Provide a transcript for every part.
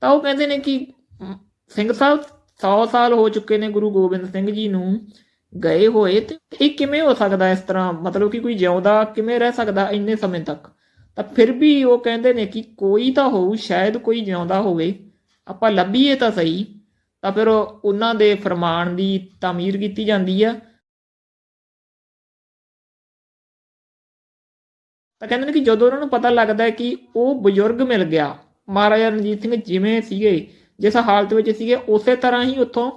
ਤਾਂ ਉਹ ਕਹਿੰਦੇ ਨੇ ਕਿ ਸਿੰਘ ਸਾਹਿਬ 100 ਸਾਲ ਹੋ ਚੁੱਕੇ ਨੇ ਗੁਰੂ ਗੋਬਿੰਦ ਸਿੰਘ ਜੀ ਨੂੰ ਗਏ ਹੋਏ ਤੇ ਇਹ ਕਿਵੇਂ ਹੋ ਸਕਦਾ ਇਸ ਤਰ੍ਹਾਂ? ਮਤਲਬ ਕਿ ਕੋਈ ਜਿਉਂਦਾ ਕਿਵੇਂ ਰਹਿ ਸਕਦਾ ਇੰਨੇ ਸਮੇਂ ਤੱਕ? ਤਾਂ ਫਿਰ ਵੀ ਉਹ ਕਹਿੰਦੇ ਨੇ ਕਿ ਕੋਈ ਤਾਂ ਹੋਊ, ਸ਼ਾਇਦ ਕੋਈ ਜਿਉਂਦਾ ਹੋਵੇ। ਆਪਾਂ ਲੱਭੀਏ ਤਾਂ ਸਹੀ। ਤਾਂ ਫਿਰ ਉਹਨਾਂ ਦੇ ਫਰਮਾਨ ਦੀ ਤਾਮੀਰ ਕੀਤੀ ਜਾਂਦੀ ਆ। ਤਾਂ ਕਹਿੰਦੇ ਨੇ ਕਿ ਜਦੋਂ ਉਹਨਾਂ ਨੂੰ ਪਤਾ ਲੱਗਦਾ ਕਿ ਉਹ ਬਜ਼ੁਰਗ ਮਿਲ ਗਿਆ ਮਹਾਰਾਜਾ ਰਣਜੀਤ ਸਿੰਘ ਜਿਵੇਂ ਸੀਗੇ, ਜਿਸ ਹਾਲਤ ਵਿੱਚ ਸੀਗੇ, ਉਸੇ ਤਰ੍ਹਾਂ ਹੀ ਉੱਥੋਂ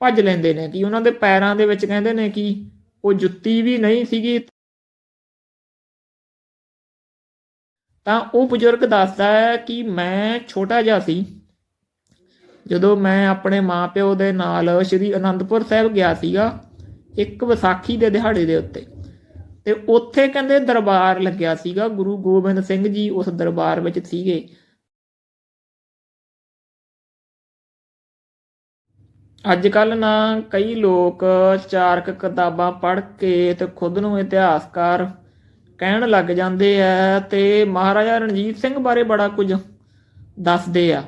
ਭੱਜ ਲੈਂਦੇ ਨੇ ਕਿ ਉਹਨਾਂ ਦੇ ਪੈਰਾਂ ਦੇ ਵਿੱਚ ਕਹਿੰਦੇ ਨੇ ਕਿ ਉਹ ਜੁੱਤੀ ਵੀ ਨਹੀਂ ਸੀਗੀ। ਤਾਂ ਉਹ ਬਜ਼ੁਰਗ ਦੱਸਦਾ ਹੈ ਕਿ ਮੈਂ ਛੋਟਾ ਜਿਹਾ ਸੀ, ਜਦੋਂ ਮੈਂ ਆਪਣੇ ਮਾਪਿਓ ਦੇ ਨਾਲ ਸ੍ਰੀ ਅਨੰਦਪੁਰ ਸਾਹਿਬ ਗਿਆ ਸੀਗਾ, ਇੱਕ ਵਿਸਾਖੀ ਦੇ ਦਿਹਾੜੇ ਦੇ ਉੱਤੇ। ਤੇ ਉੱਥੇ ਕਹਿੰਦੇ ਦਰਬਾਰ ਲੱਗਿਆ ਸੀਗਾ, ਗੁਰੂ ਗੋਬਿੰਦ ਸਿੰਘ ਜੀ ਉਸ ਦਰਬਾਰ ਵਿੱਚ ਸੀਗੇ। ਅੱਜ ਕੱਲ ਨਾ ਕਈ ਲੋਕ ਚਾਰਕ ਕਿਤਾਬਾਂ ਪੜ੍ਹ ਕੇ ਤੇ ਖੁਦ ਨੂੰ ਇਤਿਹਾਸਕਾਰ ਕਹਿਣ ਲੱਗ ਜਾਂਦੇ ਆ ਤੇ ਮਹਾਰਾਜਾ ਰਣਜੀਤ ਸਿੰਘ ਬਾਰੇ ਬੜਾ ਕੁਝ ਦੱਸਦੇ ਆ।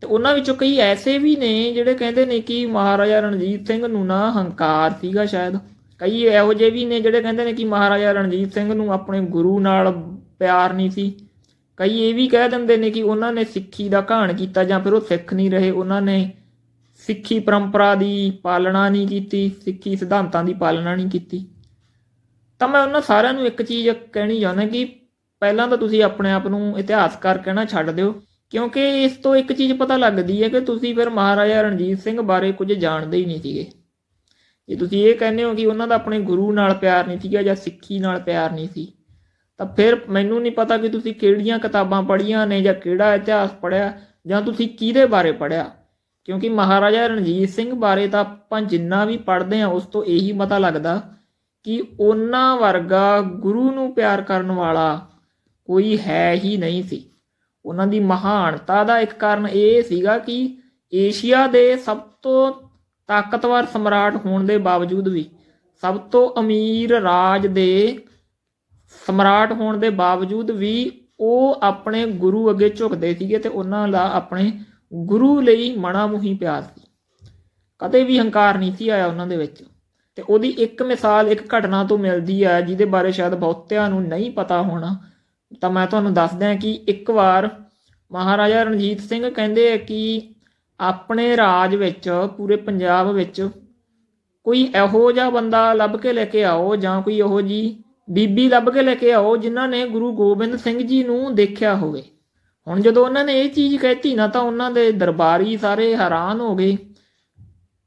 ਤੇ ਉਹਨਾਂ ਵਿੱਚੋਂ ਕਈ ਐਸੇ ਵੀ ਨੇ ਜਿਹੜੇ ਕਹਿੰਦੇ ਨੇ ਕਿ ਮਹਾਰਾਜਾ ਰਣਜੀਤ ਸਿੰਘ ਨੂੰ ਨਾ ਹੰਕਾਰ ਸੀਗਾ ਸ਼ਾਇਦ। ਕਈ ਇਹੋ ਜਿਹੇ ਵੀ ਨੇ ਜਿਹੜੇ ਕਹਿੰਦੇ ਨੇ ਕਿ ਮਹਾਰਾਜਾ ਰਣਜੀਤ ਸਿੰਘ ਨੂੰ ਆਪਣੇ ਗੁਰੂ ਨਾਲ ਪਿਆਰ ਨਹੀਂ ਸੀ। ਕਈ ਇਹ ਵੀ ਕਹਿ ਦਿੰਦੇ ਨੇ ਕਿ ਉਹਨਾਂ ਨੇ ਸਿੱਖੀ ਦਾ ਘਾਣ ਕੀਤਾ ਜਾਂ ਫਿਰ ਉਹ ਸਿੱਖ ਨਹੀਂ ਰਹੇ। ਉਹਨਾਂ ਨੇ ਸਿੱਖੀ ਪਰੰਪਰਾ ਦੀ ਪਾਲਣਾ ਨਹੀਂ ਕੀਤੀ, ਸਿੱਖੀ ਸਿਧਾਂਤਾਂ ਦੀ ਪਾਲਣਾ ਨਹੀਂ ਕੀਤੀ। ਤਾਂ ਮੈਂ ਉਹਨਾਂ ਸਾਰਿਆਂ ਨੂੰ ਇੱਕ ਚੀਜ਼ ਕਹਿਣੀ ਚਾਹੁੰਦਾ ਕਿ ਪਹਿਲਾਂ ਤਾਂ ਤੁਸੀਂ ਆਪਣੇ ਆਪ ਨੂੰ ਇਤਿਹਾਸਕਾਰ ਕਹਿਣਾ ਛੱਡ ਦਿਓ, ਕਿਉਂਕਿ ਇਸ ਤੋਂ ਇੱਕ ਚੀਜ਼ ਪਤਾ ਲੱਗਦੀ ਹੈ ਕਿ ਤੁਸੀਂ ਫਿਰ ਮਹਾਰਾਜਾ ਰਣਜੀਤ ਸਿੰਘ ਬਾਰੇ ਕੁਝ ਜਾਣਦੇ ਹੀ ਨਹੀਂ ਸੀਗੇ। ਜੇ ਤੁਸੀਂ ਇਹ ਕਹਿੰਦੇ ਹੋ ਕਿ ਉਹਨਾਂ ਦਾ ਆਪਣੇ ਗੁਰੂ ਨਾਲ ਪਿਆਰ ਨਹੀਂ ਸੀਗਾ ਜਾਂ ਸਿੱਖੀ ਨਾਲ ਪਿਆਰ ਨਹੀਂ ਸੀ, ਤਾਂ ਫਿਰ ਮੈਨੂੰ ਨਹੀਂ ਪਤਾ ਕਿ ਤੁਸੀਂ ਕਿਹੜੀਆਂ ਕਿਤਾਬਾਂ ਪੜ੍ਹੀਆਂ ਨੇ ਜਾਂ ਕਿਹੜਾ ਇਤਿਹਾਸ ਪੜ੍ਹਿਆ ਜਾਂ ਤੁਸੀਂ ਕਿਹਦੇ ਬਾਰੇ ਪੜ੍ਹਿਆ। ਕਿਉਂਕਿ ਮਹਾਰਾਜਾ ਰਣਜੀਤ ਸਿੰਘ ਬਾਰੇ ਤਾਂ ਆਪਾਂ ਜਿੰਨਾ ਵੀ ਪੜ੍ਹਦੇ ਹਾਂ, ਉਸ ਤੋਂ ਇਹੀ ਪਤਾ ਲੱਗਦਾ ਕਿ ਉਹਨਾਂ ਵਰਗਾ ਗੁਰੂ ਨੂੰ ਪਿਆਰ ਕਰਨ ਵਾਲਾ ਕੋਈ ਹੈ ਹੀ ਨਹੀਂ ਸੀ। ਉਹਨਾਂ ਦੀ ਮਹਾਨਤਾ ਦਾ ਇੱਕ ਕਾਰਨ ਇਹ ਸੀਗਾ ਕਿ ਏਸ਼ੀਆ ਦੇ ਸਭ ਤੋਂ ਤਾਕਤਵਰ ਸਮਰਾਟ ਹੋਣ ਦੇ ਬਾਵਜੂਦ ਵੀ, ਸਭ ਤੋਂ ਅਮੀਰ ਰਾਜ ਦੇ ਸਮਰਾਟ ਹੋਣ ਦੇ ਬਾਵਜੂਦ ਵੀ ਉਹ ਆਪਣੇ ਗੁਰੂ ਅੱਗੇ ਝੁਕਦੇ ਸੀਗੇ ਤੇ ਉਹਨਾਂ ਦਾ ਆਪਣੇ ਗੁਰੂ ਲਈ ਮਣਾ ਮੁਹੀ ਪਿਆਰ ਸੀ। ਕਦੇ ਵੀ ਹੰਕਾਰ ਨਹੀਂ ਸੀ ਆਇਆ ਉਹਨਾਂ ਦੇ ਵਿੱਚ। ਤੇ ਉਹਦੀ ਇੱਕ ਮਿਸਾਲ, ਇੱਕ ਘਟਨਾ ਤੋਂ ਮਿਲਦੀ ਹੈ ਜਿਹਦੇ ਬਾਰੇ ਸ਼ਾਇਦ ਬਹੁਤਿਆਂ ਨੂੰ ਨਹੀਂ ਪਤਾ ਹੋਣਾ। ਤਾਂ ਮੈਂ ਤੁਹਾਨੂੰ ਦੱਸ ਦਿਆਂ ਕਿ ਇੱਕ ਵਾਰ ਮਹਾਰਾਜਾ ਰਣਜੀਤ ਸਿੰਘ ਕਹਿੰਦੇ ਆ ਕਿ ਆਪਣੇ ਰਾਜ ਵਿੱਚ, ਪੂਰੇ ਪੰਜਾਬ ਵਿੱਚ ਕੋਈ ਇਹੋ ਜਿਹਾ ਬੰਦਾ ਲੱਭ ਕੇ ਲੈ ਕੇ ਆਓ ਜਾਂ ਕੋਈ ਇਹੋ ਜੀ ਬੀਬੀ ਲੱਭ ਕੇ ਲੈ ਕੇ ਆਓ ਜਿਨ੍ਹਾਂ ਨੇ ਗੁਰੂ ਗੋਬਿੰਦ ਸਿੰਘ ਜੀ ਨੂੰ ਦੇਖਿਆ ਹੋਵੇ। ਹੁਣ ਜਦੋਂ ਉਹਨਾਂ ਨੇ ਇਹ ਚੀਜ਼ ਕਹਿਤੀ ਨਾ ਤਾਂ ਉਹਨਾਂ ਦੇ ਦਰਬਾਰੀ ਸਾਰੇ ਹੈਰਾਨ ਹੋ ਗਏ।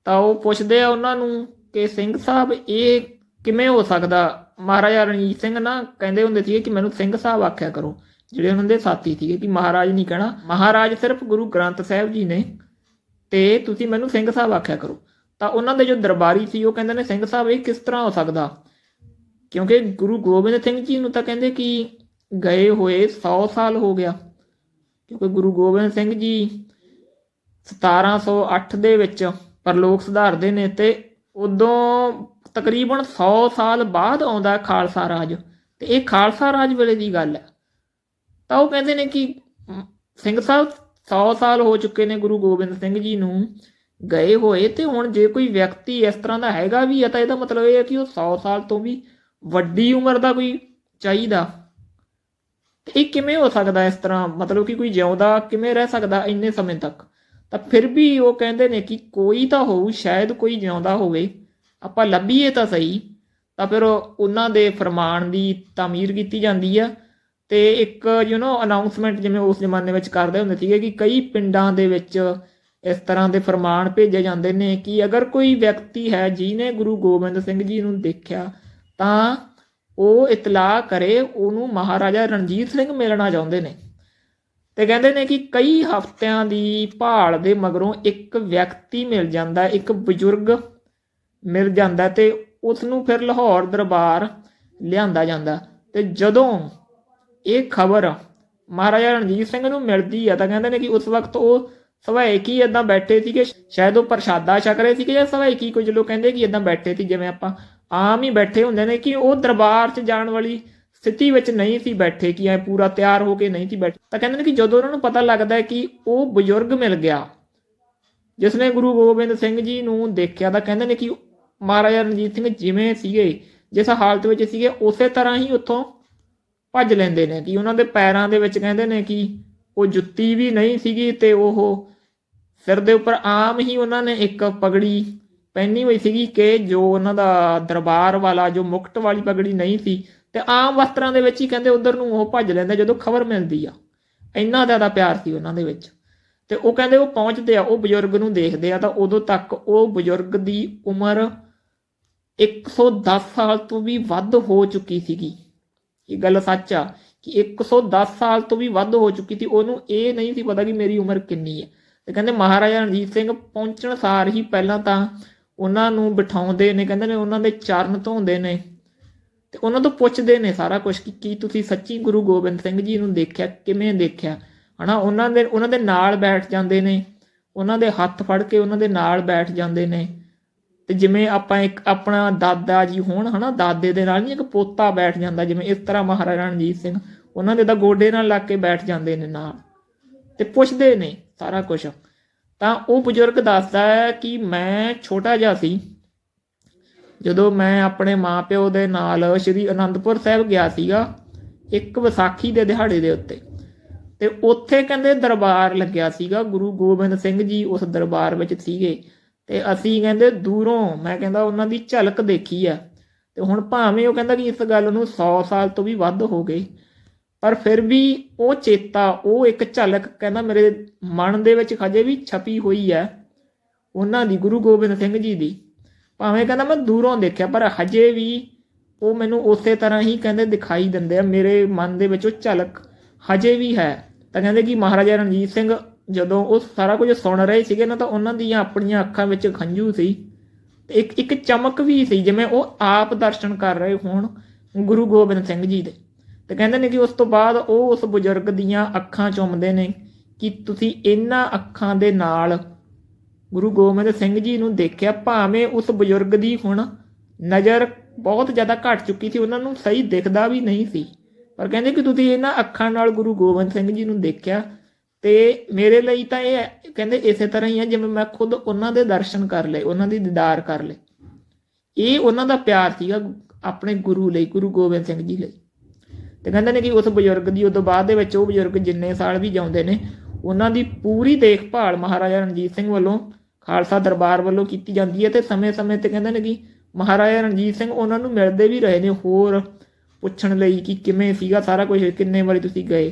ਤਾਂ ਉਹ ਪੁੱਛਦੇ ਆ ਉਹਨਾਂ ਨੂੰ ਕਿ ਸਿੰਘ ਸਾਹਿਬ, ਇਹ ਕਿਵੇਂ ਹੋ ਸਕਦਾ? ਮਹਾਰਾਜਾ ਰਣਜੀਤ ਸਿੰਘ ਨਾ ਕਹਿੰਦੇ ਹੁੰਦੇ ਸੀਗੇ ਕਿ ਮੈਨੂੰ ਸਿੰਘ ਸਾਹਿਬ ਆਖਿਆ ਕਰੋ। ਜਿਹੜੇ ਉਹਨਾਂ ਦੇ ਸਾਥੀ ਸੀਗੇ ਕਿ ਮਹਾਰਾਜ ਨਹੀਂ ਕਹਿਣਾ, ਮਹਾਰਾਜ ਸਿਰਫ ਗੁਰੂ ਗ੍ਰੰਥ ਸਾਹਿਬ ਜੀ ਨੇ ਤੇ ਤੁਸੀਂ ਮੈਨੂੰ ਸਿੰਘ ਸਾਹਿਬ ਆਖਿਆ ਕਰੋ। ਤਾਂ ਉਹਨਾਂ ਦੇ ਜੋ ਦਰਬਾਰੀ ਸੀ, ਉਹ ਕਹਿੰਦੇ ਨੇ, ਸਿੰਘ ਸਾਹਿਬ, ਇਹ ਕਿਸ ਤਰ੍ਹਾਂ ਹੋ ਸਕਦਾ? ਕਿਉਂਕਿ ਗੁਰੂ ਗੋਬਿੰਦ ਸਿੰਘ ਜੀ ਨੂੰ ਤਾਂ ਕਹਿੰਦੇ ਕਿ ਗਏ ਹੋਏ 100 ਸਾਲ ਹੋ ਗਿਆ। ਕਿਉਂਕਿ ਗੁਰੂ ਗੋਬਿੰਦ ਸਿੰਘ ਜੀ 1708 ਦੇ ਵਿੱਚ ਪਰਲੋਕ ਸੁਧਾਰਦੇ ਨੇ ਤੇ ਉਦੋਂ ਤਕਰੀਬਨ 100 ਸਾਲ ਬਾਅਦ ਆਉਂਦਾ ਖਾਲਸਾ ਰਾਜ। ਤੇ ਇਹ ਖਾਲਸਾ ਰਾਜ ਵੇਲੇ ਦੀ ਗੱਲ ਹੈ। ਤਾਂ ਉਹ ਕਹਿੰਦੇ ਨੇ ਕਿ ਸਿੰਘ ਸਾਹਿਬ 100 ਸਾਲ ਹੋ ਚੁੱਕੇ ਨੇ ਗੁਰੂ ਗੋਬਿੰਦ ਸਿੰਘ ਜੀ ਨੂੰ ਗਏ ਹੋਏ ਤੇ ਹੁਣ ਜੇ ਕੋਈ ਵਿਅਕਤੀ ਇਸ ਤਰ੍ਹਾਂ ਦਾ ਹੈਗਾ ਵੀ ਹੈ ਤਾਂ ਇਹਦਾ ਮਤਲਬ ਇਹ ਹੈ ਕਿ ਉਹ 100 ਸਾਲ ਤੋਂ ਵੀ ਵੱਡੀ ਉਮਰ ਦਾ ਕੋਈ ਚਾਹੀਦਾ। ਇਹ ਕਿਵੇਂ ਹੋ ਸਕਦਾ ਇਸ ਤਰ੍ਹਾਂ? ਮਤਲਬ ਕਿ ਕੋਈ ਜਿਉਂਦਾ ਕਿਵੇਂ ਰਹਿ ਸਕਦਾ ਇੰਨੇ ਸਮੇਂ ਤੱਕ? ਤਾਂ ਫਿਰ ਵੀ ਉਹ ਕਹਿੰਦੇ ਨੇ ਕਿ ਕੋਈ ਤਾਂ ਹੋਊ, ਸ਼ਾਇਦ ਕੋਈ ਜਿਉਂਦਾ ਹੋਵੇ। ਆਪਾਂ ਲੱਭੀਏ ਤਾਂ ਸਹੀ। ਤਾਂ ਫਿਰ ਉਹਨਾਂ ਦੇ ਫਰਮਾਨ ਦੀ ਤਾਮੀਰ ਕੀਤੀ ਜਾਂਦੀ ਆ। ਤੇ ਇੱਕ ਯੂ نو ਅਨਾਉਂਸਮੈਂਟ ਜਿਵੇਂ ਉਸ ਜ਼ਮਾਨੇ ਵਿੱਚ ਕਰਦੇ ਹੁੰਦੇ ਸੀਗੇ ਕਿ ਕਈ ਪਿੰਡਾਂ ਦੇ ਵਿੱਚ ਇਸ ਤਰ੍ਹਾਂ ਦੇ ਫਰਮਾਨ ਭੇਜੇ ਜਾਂਦੇ ਨੇ ਕਿ ਅਗਰ ਕੋਈ ਵਿਅਕਤੀ ਹੈ ਜਿਨੇ ਗੁਰੂ ਗੋਬਿੰਦ ਸਿੰਘ ਜੀ ਨੂੰ ਦੇਖਿਆ, ਤਾਂ ਉਹ ਇਤਲਾਹ ਕਰੇ, ਉਹਨੂੰ ਮਹਾਰਾਜਾ ਰਣਜੀਤ ਸਿੰਘ ਮਿਲਣਾ ਚਾਹੁੰਦੇ ਨੇ। ਤੇ ਕਹਿੰਦੇ ਨੇ ਕਿ ਕਈ ਹਫ਼ਤਿਆਂ ਦੀ ਭਾਲ ਦੇ ਮਗਰੋਂ ਇੱਕ ਵਿਅਕਤੀ ਮਿਲ ਜਾਂਦਾ, ਇੱਕ ਬਜ਼ੁਰਗ ਮਿਲ ਜਾਂਦਾ ਤੇ ਉਸ ਨੂੰ ਫਿਰ ਲਾਹੌਰ ਦਰਬਾਰ ਲਿਆਂਦਾ ਜਾਂਦਾ। ਤੇ ਜਦੋਂ ਇਹ ਖਬਰ ਮਹਾਰਾਜਾ ਰਣਜੀਤ ਸਿੰਘ ਨੂੰ ਮਿਲਦੀ ਆ, ਤਾਂ ਕਹਿੰਦੇ ਨੇ ਕਿ ਉਸ ਵਕਤ ਉਹ ਸਵੈਕੀ ਇਦਾਂ ਬੈਠੇ ਸੀਗੇ? ਸ਼ਾਇਦ ਉਹ ਪ੍ਰਸ਼ਾਦਾ ਛਕ ਰਹੇ ਸੀਗੇ ਜਾਂ ਸਵੈਕੀ ਕੁਝ ਲੋਕ ਕਹਿੰਦੇ ਕਿ ਇਦਾਂ ਬੈਠੇ ਸੀ, ਜਿਵੇਂ ਆਪਾਂ ਆਮ ਹੀ ਬੈਠੇ ਹੁੰਦੇ ਨੇ ਕਿ ਉਹ ਦਰਬਾਰ 'ਚ ਜਾਣ ਵਾਲੀ ਸਥਿਤੀ ਵਿੱਚ ਨਹੀਂ ਸੀ ਬੈਠੇ, ਕਿ ਐ ਪੂਰਾ ਤਿਆਰ ਹੋ ਕੇ ਨਹੀਂ ਸੀ ਬੈਠੇ। ਤਾਂ ਕਹਿੰਦੇ ਨੇ ਕਿ ਜਦੋਂ ਉਹਨਾਂ ਨੂੰ ਪਤਾ ਲੱਗਦਾ ਹੈ ਕਿ ਉਹ ਬਜ਼ੁਰਗ ਮਿਲ ਗਿਆ, ਜਿਸ ਨੇ ਗੁਰੂ ਗੋਬਿੰਦ ਸਿੰਘ ਜੀ ਨੂੰ ਦੇਖਿਆ, ਤਾਂ ਕਹਿੰਦੇ ਨੇ ਕਿ ਮਹਾਰਾਜਾ ਰਣਜੀਤ ਸਿੰਘ ਜਿਵੇਂ ਸੀਗੇ, ਜਿਸ ਹਾਲਤ ਵਿੱਚ ਸੀਗੇ, ਉਸੇ ਤਰ੍ਹਾਂ ਹੀ ਉੱਥੋਂ ਭੱਜ ਲੈਂਦੇ ਨੇ। ਕਿ ਉਹਨਾਂ ਦੇ ਪੈਰਾਂ ਦੇ ਵਿੱਚ ਕਹਿੰਦੇ ਨੇ ਕਿ ਉਹ ਜੁੱਤੀ ਵੀ ਨਹੀਂ ਸੀਗੀ ਤੇ ਉਹ ਸਿਰ ਦੇ ਉੱਪਰ ਆਮ ਹੀ ਉਹਨਾਂ ਨੇ ਇੱਕ ਪਗੜੀ ਪਹਿਨੀ ਹੋਈ ਸੀਗੀ ਕਿ ਜੋ ਉਹਨਾਂ ਦਾ ਦਰਬਾਰ ਵਾਲਾ, ਜੋ ਮੁਕਟ ਵਾਲੀ ਪਗੜੀ ਨਹੀਂ ਸੀ, ਤੇ ਆਮ ਵਸਤਰਾਂ ਦੇ ਵਿੱਚ ਹੀ ਕਹਿੰਦੇ ਉਧਰ ਨੂੰ ਉਹ ਭੱਜ ਲੈਂਦੇ ਜਦੋਂ ਖਬਰ ਮਿਲਦੀ ਆ। ਇੰਨਾ ਜ਼ਿਆਦਾ ਪਿਆਰ ਸੀ ਉਹਨਾਂ ਦੇ ਵਿੱਚ। ਤੇ ਉਹ ਕਹਿੰਦੇ ਉਹ ਪਹੁੰਚਦੇ ਆ, ਉਹ ਬਜ਼ੁਰਗ ਨੂੰ ਦੇਖਦੇ ਆ ਤਾਂ ਉਦੋਂ ਤੱਕ ਉਹ ਬਜ਼ੁਰਗ ਦੀ ਉਮਰ 110 ਸਾਲ ਤੋਂ ਵੀ ਵੱਧ ਹੋ ਚੁੱਕੀ ਸੀਗੀ। ਇਹ ਗੱਲ ਸੱਚ ਆ ਕਿ 110 ਸਾਲ ਤੋਂ ਵੀ ਵੱਧ ਹੋ ਚੁੱਕੀ ਸੀ। ਉਹਨੂੰ ਇਹ ਨਹੀਂ ਸੀ ਪਤਾ ਕਿ ਮੇਰੀ ਉਮਰ ਕਿੰਨੀ ਹੈ ਤੇ ਕਹਿੰਦੇ ਮਹਾਰਾਜਾ ਰਣਜੀਤ ਸਿੰਘ ਪਹੁੰਚਣ ਸਾਰ ਹੀ ਪਹਿਲਾਂ ਤਾਂ ਉਹਨਾਂ ਨੂੰ ਬਿਠਾਉਂਦੇ ਨੇ, ਕਹਿੰਦੇ ਨੇ ਉਹਨਾਂ ਦੇ ਚਰਨ ਧੋਂਦੇ ਨੇ। ਤੇ ਉਹਨਾਂ ਤੋਂ ਪੁੱਛਦੇ ਨੇ ਸਾਰਾ ਕੁਝ ਕਿ ਕੀ ਤੁਸੀਂ ਸੱਚੀ ਗੁਰੂ ਗੋਬਿੰਦ ਸਿੰਘ ਜੀ ਨੂੰ ਦੇਖਿਆ, ਕਿਵੇਂ ਦੇਖਿਆ? ਹਨਾ, ਉਹਨਾਂ ਦੇ ਉਹਨਾਂ ਦੇ ਨਾਲ ਬੈਠ ਜਾਂਦੇ ਨੇ, ਉਹਨਾਂ ਦੇ ਹੱਥ ਫੜ ਕੇ ਉਹਨਾਂ ਦੇ ਨਾਲ ਬੈਠ ਜਾਂਦੇ ਨੇ। ਤੇ ਜਿਵੇਂ ਆਪਾਂ ਇੱਕ ਆਪਣਾ ਦਾਦਾ ਜੀ ਹੋਣ, ਹਨਾ, ਦਾਦੇ ਦੇ ਨਾਲ ਨਹੀਂ, ਇੱਕ ਪੋਤਾ ਬੈਠ ਜਾਂਦਾ, ਜਿਵੇਂ ਇਸ ਤਰ੍ਹਾਂ ਮਹਾਰਾਜਾ ਰਣਜੀਤ ਸਿੰਘ, ਉਹਨਾਂ ਦੇ ਤਾਂ ਗੋਡੇ ਨਾਲ ਲੱਗ ਕੇ ਬੈਠ ਜਾਂਦੇ ਨੇ ਨਾਲ। ਤੇ ਪੁੱਛਦੇ ਨੇ ਸਾਰਾ ਕੁਝ ਤਾਂ ਉਹ ਬਜ਼ੁਰਗ ਦੱਸਦਾ ਹੈ ਕਿ ਮੈਂ ਛੋਟਾ ਜਿਹਾ ਸੀ। ਜਦੋਂ ਮੈਂ ਆਪਣੇ ਮਾਪਿਓ ਦੇ ਨਾਲ ਸ਼੍ਰੀ ਅਨੰਦਪੁਰ ਸਾਹਿਬ ਗਿਆ ਸੀਗਾ, ਇੱਕ ਵਿਸਾਖੀ ਦੇ ਦਿਹਾੜੇ ਦੇ ਉੱਤੇ। ਤੇ ਉੱਥੇ ਕਹਿੰਦੇ ਦਰਬਾਰ ਲੱਗਿਆ ਸੀਗਾ, ਗੁਰੂ ਗੋਬਿੰਦ ਸਿੰਘ ਜੀ ਉਸ ਦਰਬਾਰ ਵਿੱਚ ਸੀਗੇ। ਤੇ ਅਸੀਂ ਕਹਿੰਦੇ ਦੂਰੋਂ, ਮੈਂ ਕਹਿੰਦਾ ਉਹਨਾਂ ਦੀ ਝਲਕ ਦੇਖੀ ਆ। ਤੇ ਹੁਣ ਭਾਵੇਂ ਉਹ ਕਹਿੰਦਾ ਕਿ ਇਸ ਗੱਲ ਨੂੰ 100 ਸਾਲ ਤੋਂ ਵੀ ਵੱਧ ਹੋ ਗਏ ਪਰ ਫਿਰ ਵੀ ਉਹ ਚੇਤਾ, ਉਹ ਇੱਕ ਝਲਕ ਕਹਿੰਦਾ ਮੇਰੇ ਮਨ ਦੇ ਵਿੱਚ ਖਜੇ ਵੀ ਛਪੀ ਹੋਈ ਹੈ ਉਹਨਾਂ ਦੀ, ਗੁਰੂ ਗੋਬਿੰਦ ਸਿੰਘ ਜੀ ਦੀ। ਭਾਵੇਂ ਕਹਿੰਦਾ ਮੈਂ ਦੂਰੋਂ ਦੇਖਿਆ, ਪਰ ਹਜੇ ਵੀ ਉਹ ਮੈਨੂੰ ਉਸੇ ਤਰ੍ਹਾਂ ਹੀ ਕਹਿੰਦੇ ਦਿਖਾਈ ਦਿੰਦੇ ਆ। ਮੇਰੇ ਮਨ ਦੇ ਵਿੱਚ ਉਹ ਝਲਕ ਹਜੇ ਵੀ ਹੈ। ਤਾਂ ਕਹਿੰਦੇ ਕਿ ਮਹਾਰਾਜਾ ਰਣਜੀਤ ਸਿੰਘ ਜਦੋਂ ਉਹ ਸਾਰਾ ਕੁਝ ਸੁਣ ਰਹੇ ਸੀਗੇ ਨਾ, ਤਾਂ ਉਹਨਾਂ ਦੀਆਂ ਆਪਣੀਆਂ ਅੱਖਾਂ ਵਿੱਚ ਖੰਝੂ ਸੀ। ਇੱਕ ਇੱਕ ਚਮਕ ਵੀ ਸੀ, ਜਿਵੇਂ ਉਹ ਆਪ ਦਰਸ਼ਨ ਕਰ ਰਹੇ ਹੋਣ ਗੁਰੂ ਗੋਬਿੰਦ ਸਿੰਘ ਜੀ ਦੇ। ਤੇ ਕਹਿੰਦੇ ਨੇ ਕਿ ਉਸ ਤੋਂ ਬਾਅਦ ਉਹ ਉਸ ਬਜ਼ੁਰਗ ਦੀਆਂ ਅੱਖਾਂ ਚੁੰਮਦੇ ਨੇ ਕਿ ਤੁਸੀਂ ਇਹਨਾਂ ਅੱਖਾਂ ਦੇ ਨਾਲ ਗੁਰੂ ਗੋਬਿੰਦ ਸਿੰਘ ਜੀ ਨੂੰ ਦੇਖਿਆ, ਭਾਵੇਂ ਉਸ ਬਜ਼ੁਰਗ ਦੀ ਹੁਣ ਨਜ਼ਰ ਬਹੁਤ ਜ਼ਿਆਦਾ ਘਟ ਚੁੱਕੀ ਸੀ, ਉਹਨਾਂ ਨੂੰ ਸਹੀ ਦਿਖਦਾ ਵੀ ਨਹੀਂ ਸੀ। ਪਰ ਕਹਿੰਦੇ ਕਿ ਤੁਸੀਂ ਇਹਨਾਂ ਅੱਖਾਂ ਨਾਲ ਗੁਰੂ ਗੋਬਿੰਦ ਸਿੰਘ ਜੀ ਨੂੰ ਦੇਖਿਆ, ਤੇ ਮੇਰੇ ਲਈ ਤਾਂ ਇਹ ਕਹਿੰਦੇ ਇਸੇ ਤਰ੍ਹਾਂ ਹੀ ਹੈ, ਜਿਵੇਂ ਮੈਂ ਖੁਦ ਉਹਨਾਂ ਦੇ ਦਰਸ਼ਨ ਕਰ ਲਏ, ਉਹਨਾਂ ਦੀ ਦੀਦਾਰ ਕਰ ਲਏ। ਇਹ ਉਹਨਾਂ ਦਾ ਪਿਆਰ ਸੀਗਾ ਆਪਣੇ ਗੁਰੂ ਲਈ, ਗੁਰੂ ਗੋਬਿੰਦ ਸਿੰਘ ਜੀ ਲਈ। ਤੇ ਕਹਿੰਦੇ ਨੇ ਕਿ ਉਸ ਬਜ਼ੁਰਗ ਦੀ, ਉਦੋਂ ਬਾਅਦ ਦੇ ਵਿੱਚ ਉਹ ਬਜ਼ੁਰਗ ਜਿੰਨੇ ਸਾਲ ਵੀ ਜਾਉਂਦੇ ਨੇ, ਉਹਨਾਂ ਦੀ ਪੂਰੀ ਦੇਖਭਾਲ ਮਹਾਰਾਜਾ ਰਣਜੀਤ ਸਿੰਘ ਵੱਲੋਂ, ਖਾਲਸਾ ਦਰਬਾਰ ਵੱਲੋਂ ਕੀਤੀ ਜਾਂਦੀ ਹੈ ਤੇ ਸਮੇਂ-ਸਮੇਂ ਤੇ ਕਹਿੰਦੇ ਨੇ ਕਿ ਮਹਾਰਾਜਾ ਰਣਜੀਤ ਸਿੰਘ ਉਹਨਾਂ ਨੂੰ ਮਿਲਦੇ ਵੀ ਰਹੇ ਨੇ ਹੋਰ ਪੁੱਛਣ ਲਈ ਕਿ ਕਿਵੇਂ ਸੀਗਾ ਸਾਰਾ ਕੁਝ ਕਿੰਨੇ ਵਾਰੀ ਤੁਸੀਂ ਗਏ।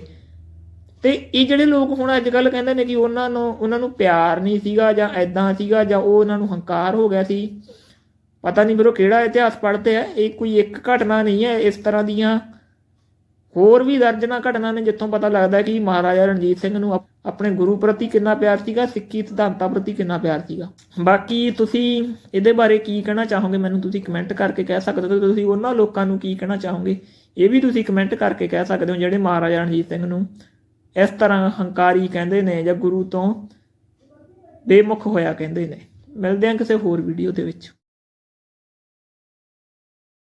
ਤੇ ਇਹ ਜਿਹੜੇ ਲੋਕ ਹੁਣ ਅੱਜ ਕੱਲ ਕਹਿੰਦੇ ਨੇ ਕਿ ਉਹਨਾਂ ਨੂੰ ਉਹਨਾਂ ਨੂੰ ਪਿਆਰ ਨਹੀਂ ਸੀਗਾ ਜਾਂ ਐਦਾਂ ਸੀਗਾ ਜਾਂ ਉਹ ਉਹਨਾਂ ਨੂੰ ਹੰਕਾਰ ਹੋ ਗਿਆ ਸੀ। ਪਤਾ ਨਹੀਂ ਫਿਰ ਕਿਹੜਾ ਇਤਿਹਾਸ ਪੜ੍ਹਦੇ ਆ, ਇਹ ਕੋਈ ਇੱਕ ਘਟਨਾ ਨਹੀਂ ਹੈ, ਇਸ ਤਰ੍ਹਾਂ ਦੀਆਂ ਹੋਰ ਵੀ ਦਰਜਨਾ ਘਟਨਾ ਨੇ ਜਿੱਥੋਂ ਪਤਾ ਲੱਗਦਾ ਕਿ ਮਹਾਰਾਜਾ ਰਣਜੀਤ ਸਿੰਘ ਨੂੰ ਆਪਣੇ ਗੁਰੂ ਪ੍ਰਤੀ ਕਿੰਨਾ ਪਿਆਰ ਸੀਗਾ, ਸਿੱਖੀ ਸਿਧਾਂਤਾਂ ਪ੍ਰਤੀ ਕਿੰਨਾ ਪਿਆਰ ਸੀਗਾ। ਬਾਕੀ ਤੁਸੀਂ ਇਹਦੇ ਬਾਰੇ ਕੀ ਕਹਿਣਾ ਚਾਹੋਗੇ? ਮੈਨੂੰ ਤੁਸੀਂ ਕਮੈਂਟ ਕਰਕੇ ਕਹਿ ਸਕਦੇ ਹੋ। ਤੁਸੀਂ ਉਹਨਾਂ ਲੋਕਾਂ ਨੂੰ ਕੀ ਕਹਿਣਾ ਚਾਹੋਗੇ? ਇਹ ਵੀ ਤੁਸੀਂ ਕਮੈਂਟ ਕਰਕੇ ਕਹਿ ਸਕਦੇ ਹੋ ਜਿਹੜੇ ਮਹਾਰਾਜਾ ਰਣਜੀਤ ਸਿੰਘ ਨੂੰ ਇਸ ਤਰ੍ਹਾਂ ਹੰਕਾਰੀ ਕਹਿੰਦੇ ਨੇ ਜਾਂ ਗੁਰੂ ਤੋਂ ਬੇਮੁਖ ਹੋਇਆ ਕਹਿੰਦੇ ਨੇ। ਮਿਲਦੇ ਹਾਂ ਕਿਸੇ ਹੋਰ ਵੀਡੀਓ ਦੇ ਵਿੱਚ।